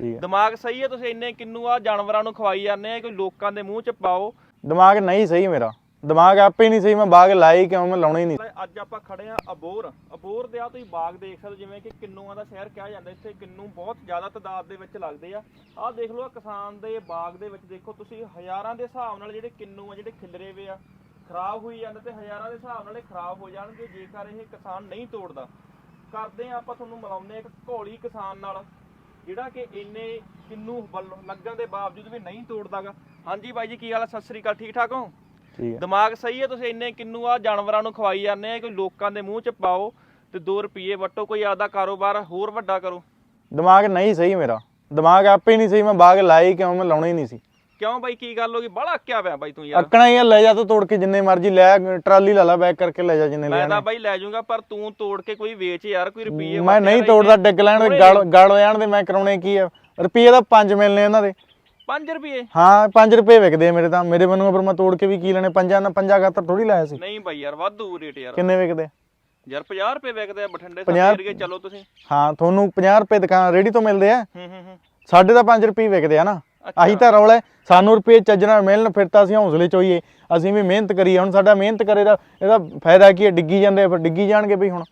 ਠੀਕ ਹੈ। ਦਿਮਾਗ ਸਹੀ ਹੈ ਤੁਸੀਂ ਇੰਨੇ ਕਿੰਨੂ ਆ ਜਾਨਵਰਾਂ ਨੂੰ ਖਵਾਈ ਜਾਂਦੇ ਆ ਕੋਈ ਲੋਕਾਂ ਦੇ ਮੂੰਹ 'ਚ ਪਾਓ। ਦਿਮਾਗ ਨਹੀਂ ਸਹੀ ਮੇਰਾ। ਦਿਮਾਗ ਆਪੇ ਨਹੀਂ ਸਹੀ ਮੈਂ ਬਾਗ ਲਾਈ ਕਿਉਂ ਮੈਂ ਲਾਉਣਾ ਹੀ ਨਹੀਂ। ਅੱਜ ਆਪਾਂ ਖੜੇ ਆ ਅਬੋਰ। ਅਬੋਰ ਦੇ ਆ ਤੁਸੀਂ ਬਾਗ ਦੇਖ ਸਕਦੇ ਜਿਵੇਂ ਕਿ ਕਿੰਨੂਆਂ ਦਾ ਸ਼ਹਿਰ ਕਿਹਾ ਜਾਂਦਾ ਇੱਥੇ ਕਿੰਨੂ ਬਹੁਤ ਜ਼ਿਆਦਾ ਤਾਦਾਦ ਦੇ ਵਿੱਚ ਲੱਗਦੇ ਆ। ਆਹ ਦੇਖ ਲਓ ਕਿਸਾਨ ਦੇ ਬਾਗ ਦੇ ਵਿੱਚ ਦੇਖੋ ਤੁਸੀਂ ਹਜ਼ਾਰਾਂ ਦੇ ਹਿਸਾਬ ਨਾਲ ਜਿਹੜੇ ਕਿੰਨੂ ਆ ਜਿਹੜੇ ਖਿਲਰੇ ਵੇ ਆ ਖਰਾਬ ਹੋਈ ਜਾਂਦੇ ਤੇ ਹਜ਼ਾਰਾਂ ਦੇ ਹਿਸਾਬ ਨਾਲ ਇਹ ਖਰਾਬ ਹੋ ਜਾਣਗੇ ਜੇਕਰ ਇਹ ਕਿਸਾਨ ਨਹੀਂ ਤੋੜਦਾ। ਕਰਦੇ ਆ ਆਪਾਂ ਤੁਹਾਨੂੰ ਮਿਲਾਉਂਦੇ ਆ ਇੱਕ ਘੋਲੀ ਕਿਸਾਨ ਨਾਲ। ਜਿਹੜਾ ਕਿ ਇੰਨੇ ਕਿੰਨੂ ਲੱਗਣ ਦੇ ਬਾਵਜੂਦ ਵੀ ਨਹੀਂ ਤੋੜਦਾਗਾ। ਹਾਂਜੀ ਬਾਈ ਜੀ ਕੀ ਹਾਲ ਆ? ਸਤਿ ਸ੍ਰੀ ਅਕਾਲ ਠੀਕ ਠਾਕ ਹੋ? ਠੀਕ ਹੈ ਦਿਮਾਗ ਸਹੀ ਹੈ ਤੁਸੀਂ ਇੰਨੇ ਕਿੰਨੂ ਆ ਜਾਨਵਰਾਂ ਨੂੰ ਖਵਾਈ ਜਾਂਦੇ ਆ ਕੋਈ ਲੋਕਾਂ ਦੇ ਮੂੰਹ 'ਚ ਪਾਓ ਤੇ 2 ਰੁਪਏ ਵਟੋ ਕੋਈ ਆਦਾ ਕਾਰੋਬਾਰ ਹੋਰ ਵੱਡਾ ਕਰੋ। ਦਿਮਾਗ ਨਹੀਂ ਸਹੀ ਮੇਰਾ। ਦਿਮਾਗ ਆਪੇ ਨਹੀਂ ਸਹੀ ਮੈਂ ਬਾਗ ਲਾਈ ਕਿਉਂ? ਮੈਂ ਲਾਉਣਾ ਹੀ ਨਹੀਂ ਸੀ। ਕਿਉਂ ਬਾਈ ਕੀ ਗੱਲ ਹੋ ਗਈ? ਬੜਾ ਅੱਕਿਆ ਪਿਆ ਬਾਈ ਤੂੰ ਯਾਰ। ਅੱਕਣਾ ਹੀ ਆ, ਲੈ ਜਾ ਤੂੰ ਤੋੜ ਕੇ ਜਿੰਨੇ ਮਰਜ਼ੀ ਲੈ ਟਰਾਲੀ ਲਾ ਲਾ ਬੈਕ ਕਰਕੇ ਲੈ ਜਾ ਜਿੰਨੇ ਮੈਂ ਤਾਂ ਬਾਈ ਲੈ ਜਾਊਂਗਾ ਪਰ ਤੂੰ ਤੋੜ ਕੇ ਕੋਈ ਵੇਚ ਯਾਰ ਕੋਈ ਰੁਪਏ ਮੈਂ ਨਹੀਂ ਤੋੜਦਾ ਡਿੱਗ ਲੈਣ ਦੇ ਗਲ ਗਲ ਜਾਣ ਦੇ ਮੈਂ ਕਰਾਉਣੇ ਕੀ ਆ? ਰੁਪਈਏ ਦਾ 5 ਮਿਲਨੇ ਇਹਨਾਂ ਦੇ। 5 ਰੁਪਏ ਹਾਂ 5 ਰੁਪਏ ਵਿਕਦੇ ਆ ਮੇਰੇ ਤਾਂ ਮੇਰੇ ਮੈਨੂੰ ਪਰ ਮੈਂ ਤੋੜ ਕੇ ਵੀ ਕੀ ਲੈਣੇ ਪੰਜਾਂ ਨਾਲ ਪੰਜਾਂ ਖਾਤਰ ਥੋੜੀ ਲਾਇਆ ਸੀ। ਨਹੀਂ ਬਾਈ ਯਾਰ ਵਾਧੂ ਰੇਟ ਯਾਰ। ਕਿੰਨੇ ਵਿਕਦੇ ਯਾਰ 50 ਰੁਪਏ ਵਿਕਦੇ ਆ ਬਠਿੰਡੇ ਸਾਡੇ ਪੰਜਾਹ- ਏਰੀਏ ਚਲੋ ਤੁਸੀਂ। ਹਾਂ ਤੁਹਾਨੂੰ 50 ਰੁਪਏ ਦੁਕਾਨ ਰੇੜੀ ਤੋਂ ਮਿਲਦੇ ਆ। ਹੂੰ ਹੂੰ ਹੂੰ। ਸਾਡੇ ਤਾਂ 5 ਰੁਪਏ ਵਿਕਦੇ ਆ ਨਾ। ਆਹੀ ਤਾਂ ਰੌਲਾ ਹੈ। ਸਾਨੂੰ ਰੁਪਏ ਚੱਜਣਾ ਮਿਲਣ ਫਿਰ ਤਾਂ ਅਸੀਂ ਹੌਸਲੇ ਚ ਹੋਈਏ। ਅਸੀਂ ਵੀ ਮਿਹਨਤ ਕਰੀਏ। ਹੁਣ ਸਾਡਾ ਮਿਹਨਤ ਕਰੇ ਦਾ ਇਹਦਾ ਫਾਇਦਾ ਕੀ ਹੈ? ਡਿੱਗੀ ਜਾਂਦੇ ਫਿਰ ਡਿੱਗੀ ਜਾਣਗੇ ਬਈ ਹੁਣ।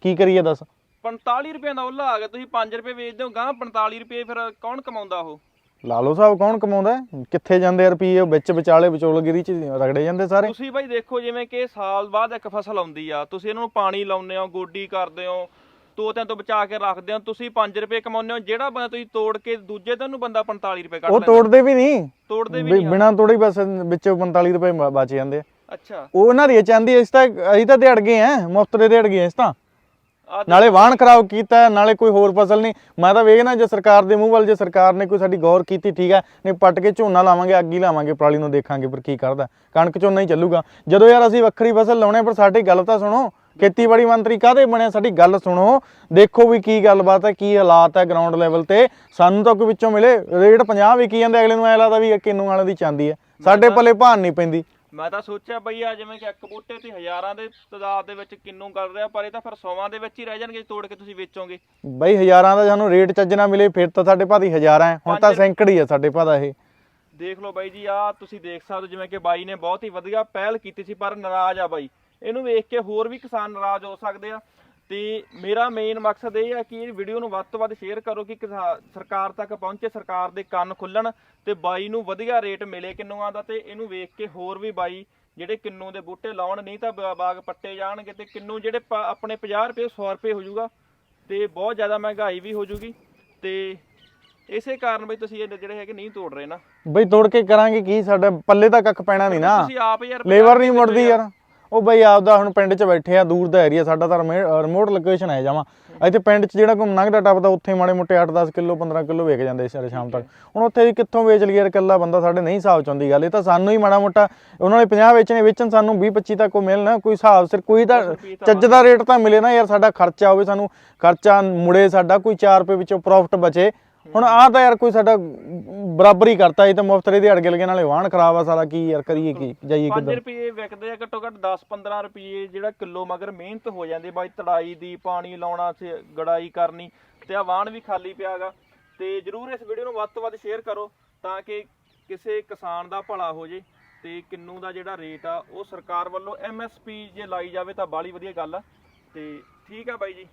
ਕੀ ਕਰੀਏ ਦੱਸ? 45 ਰੁਪਏ ਦਾ ਉੱਲਾ ਆ ਗਿਆ। ਤੁਸੀਂ 5 ਰੁਪਏ ਵੇਚਦੇ ਹੋ ਗਾਂ 45 ਰੁਪਏ ਫਿਰ ਕੌਣ ਕਮਾਉਂਦਾ ਉਹ? ਲਾਲੋ ਸਾਹਿਬ ਕੌਣ ਕਮਾਉਂਦਾ? ਹੈ? ਕਿੱਥੇ ਜਾਂਦੇ ਆ ਰੁਪਏ ਉਹ ਵਿੱਚ ਵਿਚਾਲੇ ਵਿਚੋਲਗਿਰੀ ਚ ਰਗੜੇ ਜਾਂਦੇ ਸਾਰੇ। ਤੁਸੀਂ ਬਾਈ ਦੇਖੋ ਜਿਵੇਂ ਕਿ ਸਾਲ ਬਾਅਦ ਇੱਕ ਫਸਲ ਆਉਂਦੀ ਆ। ਤੁਸੀਂ ਇਹਨਾਂ ਨੂੰ ਪਾਣੀ ਲਾਉਂਦੇ ਹੋ ਗੋਡੀ ਕਰਦੇ ਹੋ ਤੋਤਿਆਂ ਤੋਂ ਬਚਾ ਕੇ ਰੱਖਦੇ ਹੋ ਤੁਸੀਂ 5 ਰੁਪਏ ਕਮਾਉਂਦੇ ਹੋ ਜਿਹੜਾ ਬੰਦਾ ਤੁਸੀਂ ਤੋੜ ਕੇ ਦੂਜੇ ਦਿਨ ਨੂੰ ਬੰਦਾ 45 ਰੁਪਏ ਕੱਢ ਉਹ ਲੈਂਦਾ। ਤੋੜਦੇ ਵੀ ਨਹੀਂ। ਤੋੜਦੇ ਵੀ ਨਹੀਂ। ਬਿਨਾਂ ਤੋੜੇ ਬਸ ਵਿੱਚੋਂ 45 ਰੁਪਏ ਬ- ਬਚ ਜਾਂਦੇ ਆ। ਅੱਛਾ। ਉਹ ਉਹਨਾਂ ਦੀ ਚਾਹੁੰਦੀ ਇਸ ਤਾਂ ਅਸੀਂ ਤਾਂ ਦਿਹਾੜ ਗਏ ਆ ਮੁਫਤ ਦੇ ਦਿਹਾੜ ਗਏ ਇਸ ਤਾਂ। ਨਾਲੇ ਵਾਹਣ ਖਰਾਬ ਕੀਤਾ ਨਾਲੇ ਕੋਈ ਹੋਰ ਫਸਲ ਨਹੀਂ। ਮੈਂ ਤਾਂ ਵੇਖਣਾ ਜੇ ਸਰਕਾਰ ਦੇ ਮੂੰਹ ਵੱਲ ਜੇ ਸਰਕਾਰ ਨੇ ਕੋਈ ਸਾਡੀ ਗੌਰ ਕੀਤੀ ਠੀਕ ਹੈ ਨਹੀਂ ਪੱਟ ਕੇ ਝੋਨਾ ਲਾਵਾਂਗੇ ਅੱਗੀ ਲਾਵਾਂਗੇ ਪਰਾਲੀ ਨੂੰ ਦੇਖਾਂਗੇ ਫਿਰ ਕੀ ਕਰਦਾ। ਕਣਕ ਝੋਨਾ ਹੀ ਚੱਲੂਗਾ। ਜਦੋਂ ਯਾਰ ਅਸੀਂ ਵੱਖਰੀ ਫਸਲ ਲਾਉਣੇ ਪਰ ਸਾਡੀ ਗੱਲ ਤਾਂ ਸੁਣੋ ਖੇਤੀਬਾੜੀ ਮੰਤਰੀ ਕਾਹਦੇ ਬਣਿਆ ਸਾਡੀ ਗੱਲ ਸੁਣੋ। ਦੇਖੋ ਵੀ ਕੀ ਗੱਲਬਾਤ ਹੈ ਕੀ ਹਾਲਾਤ ਹੈ ਗਰਾਊਂਡ ਲੈਵਲ ਤੇ। ਸਾਨੂੰ ਤਾਂ ਕੋਈ ਵਿੱਚੋਂ ਮਿਲੇ। ਰੇਟ 50 ਵੀ ਕੀ ਜਾਂਦੇ ਅਗਲੇ ਨੂੰ ਐ ਲੱਗਦਾ ਵੀ ਕਿੰਨੂ ਵਾਲੇ ਦੀ ਚਾਂਦੀ ਹੈ। ਸਾਡੇ ਪੱਲੇ ਭਾਨ ਨਹੀਂ ਪੈਂਦੀ। ਮੈਂ ਤਾਂ ਸੋਚਿਆ ਬਈ ਆ ਜਿਵੇਂ ਕਿ ਇੱਕ ਬੂਟੇ ਤੇ ਹਜ਼ਾਰਾਂ ਦੇ ਤਦਾਦ ਦੇ ਵਿੱਚ ਕਿੰਨੂ ਕਰ ਰਿਹਾ ਪਰ ਇਹ ਤਾਂ ਫਿਰ ਸੌਵਾਂ ਦੇ ਵਿੱਚ ਹੀ ਰਹਿ ਜਾਣਗੇ ਤੋੜ ਕੇ ਤੁਸੀਂ ਵੇਚੋਗੇ। ਬਈ ਹਜ਼ਾਰਾਂ ਦਾ ਸਾਨੂੰ ਰੇਟ ਚੱਜ ਨਾ ਮਿਲੇ ਫਿਰ ਤਾਂ ਸਾਡੇ ਭਾਦੀ ਹਜ਼ਾਰਾਂ ਹੈ। ਹੁਣ ਤਾਂ ਸੈਂਕੜੀ ਹੈ ਸਾਡੇ ਭਾਦਾ ਇਹ। ਦੇਖ ਲਓ ਬਾਈ ਜੀ ਆ ਤੁਸੀਂ ਦੇਖ ਸਕਦੇ ਹੋ ਜਿਵੇਂ ਕਿ ਬਾਈ ਨੇ ਬਹੁਤ ਹੀ ਵਧੀਆ ਪਹਿਲ ਕੀਤੀ ਸੀ ਪਰ ਨਾਰਾਜ਼ ਆ ਬਾਈ। ਇਹਨੂੰ ਵੇਖ ਕੇ ਹੋਰ ਵੀ ਕਿਸਾਨ ਨਾਰਾਜ਼ ਹੋ ਸਕਦੇ ਆ। ਤੇ ਮੇਰਾ ਮੇਨ ਮਕਸਦ ਇਹ ਆ ਕਿ ਇਹ ਵੀਡੀਓ ਨੂੰ ਵੱਧ ਤੋਂ ਵੱਧ ਸ਼ੇਅਰ ਕਰੋ ਕਿ ਸਰਕਾਰ ਤੱਕ ਪਹੁੰਚੇ ਸਰਕਾਰ ਦੇ ਕੰਨ ਖੁੱਲਣ ਤੇ ਬਾਈ ਨੂੰ ਵਧੀਆ ਰੇਟ ਮਿਲੇ ਕਿੰਨੂਆਂ ਦਾ ਤੇ ਇਹਨੂੰ ਵੇਖ ਕੇ ਹੋਰ ਵੀ ਬਾਈ ਜਿਹੜੇ ਕਿੰਨੂ ਦੇ ਬੂਟੇ ਲਾਉਣ ਨਹੀਂ ਤਾਂ ਬਾਗ ਪੱਟੇ ਜਾਣਗੇ ਤੇ ਕਿੰਨੂ ਜਿਹੜੇ ਆਪਣੇ 50 ਰੁਪਏ 100 ਰੁਪਏ ਹੋ ਜਾਊਗਾ ਤੇ ਬਹੁਤ ਜ਼ਿਆਦਾ ਮਹਿੰਗਾਈ ਵੀ ਹੋ ਜੂਗੀ ਤੇ ਇਸੇ ਕਾਰਨ ਬਈ ਤੁਸੀਂ ਇਹ ਜਿਹੜੇ ਹੈਗੇ ਨਹੀਂ ਤੋੜ ਰਹੇ ਨਾ। ਬਈ ਤੋੜ ਕੇ ਕਰਾਂਗੇ ਕੀ? ਸਾਡਾ ਪੱਲੇ ਤਾਂ ਕੱਖ ਪੈਣਾ ਨਹੀਂ ਨਾ। ਤੁਸੀਂ ਆਪ ਯਾਰ ਲੇਬਰ ਨਹੀਂ ਮੁੜਦੀ ਯਾਰ। ਉਹ ਬਈ ਆਪਦਾ ਹੁਣ ਪਿੰਡ 'ਚ ਬੈਠੇ ਆ ਦੂਰ ਦਾ ਏਰੀਆ ਸਾਡਾ ਤਾਂ ਰਿਮੋਟ ਲੋਕੇਸ਼ਨ ਹੈ ਜਾਵਾਂ ਇੱਥੇ ਪਿੰਡ 'ਚ ਜਿਹੜਾ ਕੋਈ ਲੰਘਦਾ ਟੱਪਦਾ ਉੱਥੇ ਮਾੜੇ ਮੋਟੇ 8-10 ਕਿਲੋ 15 ਕਿਲੋ ਵੇਚ ਜਾਂਦੇ ਸਾਰੇ ਸ਼ਾਮ ਤੱਕ। ਹੁਣ ਉੱਥੇ ਵੀ ਕਿੱਥੋਂ ਵੇਚ ਲਈਏ ਯਾਰ ਇਕੱਲਾ ਬੰਦਾ ਸਾਡੇ ਨਹੀਂ ਹਿਸਾਬ ਚ ਆਉਂਦੀ ਗੱਲ। ਇਹ ਤਾਂ ਸਾਨੂੰ ਹੀ ਮਾੜਾ ਮੋਟਾ ਉਹਨਾਂ ਨੇ 50 ਵੇਚਣੇ ਵੇਚਣ ਸਾਨੂੰ 20 25 ਤੱਕ ਕੋ ਮਿਲਣਾ ਕੋਈ ਹਿਸਾਬ ਸਿਰ ਕੋਈ ਤਾਂ ਚੱਜ ਦਾ ਰੇਟ ਤਾਂ ਮਿਲੇ ਨਾ ਯਾਰ ਸਾਡਾ ਖਰਚਾ ਹੋਵੇ ਸਾਨੂੰ। ਖਰਚਾ ਮੁੜੇ ਸਾਡਾ ਕੋਈ 4 ਰੁਪਏ ਵਿੱਚੋਂ ਪ੍ਰੋਫਿਟ ਬਚੇ। ਹੁਣ ਆਹ ਤਾਂ ਯਾਰ ਕੋਈ ਸਾਡਾ ਬਰਾਬਰੀ ਕਰਤਾ ਇਹ ਤਾਂ ਮੁਫਤਰੇ ਦੇ ਅੜਗੇ ਲਗੇ ਨਾਲੇ ਵਾਹਣ ਖਰਾਬ ਆ ਸਾਰਾ ਕੀ ਯਾਰ ਕਰੀਏ ਕੀ ਜਾਈਏ 5 ਕਿੱਧਰ? ਰੁਪਏ ਵਿਕਦੇ ਆ ਘੱਟੋ ਘੱਟ 10 15 ਰੁਪਏ ਜਿਹੜਾ ਕਿਲੋ ਮਗਰ ਮਿਹਨਤ ਹੋ ਜਾਂਦੀ ਬਾਈ ਤੜਾਈ ਦੀ ਪਾਣੀ ਲਾਉਣਾ ਤੇ ਗੜਾਈ ਕਰਨੀ ਤੇ ਆ ਵਾਹਣ ਵੀ ਖਾਲੀ ਪਿਆਗਾ ਤੇ ਜਰੂਰ ਇਸ ਵੀਡੀਓ ਨੂੰ ਵੱਧ ਤੋਂ ਵੱਧ ਸ਼ੇਅਰ ਕਰੋ ਤਾਂ ਕਿ ਕਿਸੇ ਕਿਸਾਨ ਦਾ ਭਲਾ ਹੋ ਜੇ ਤੇ ਕਿੰਨੂ ਦਾ ਜਿਹੜਾ ਰੇਟ ਆ ਉਹ ਸਰਕਾਰ ਵੱਲੋਂ ਐਮਐਸਪੀ ਜੇ ਲਾਈ ਜਾਵੇ ਤਾਂ ਬਾਲੀ ਵਧੀਆ ਗੱਲ ਆ। ਤੇ ਠੀਕ ਆ ਬਾਈ ਜੀ।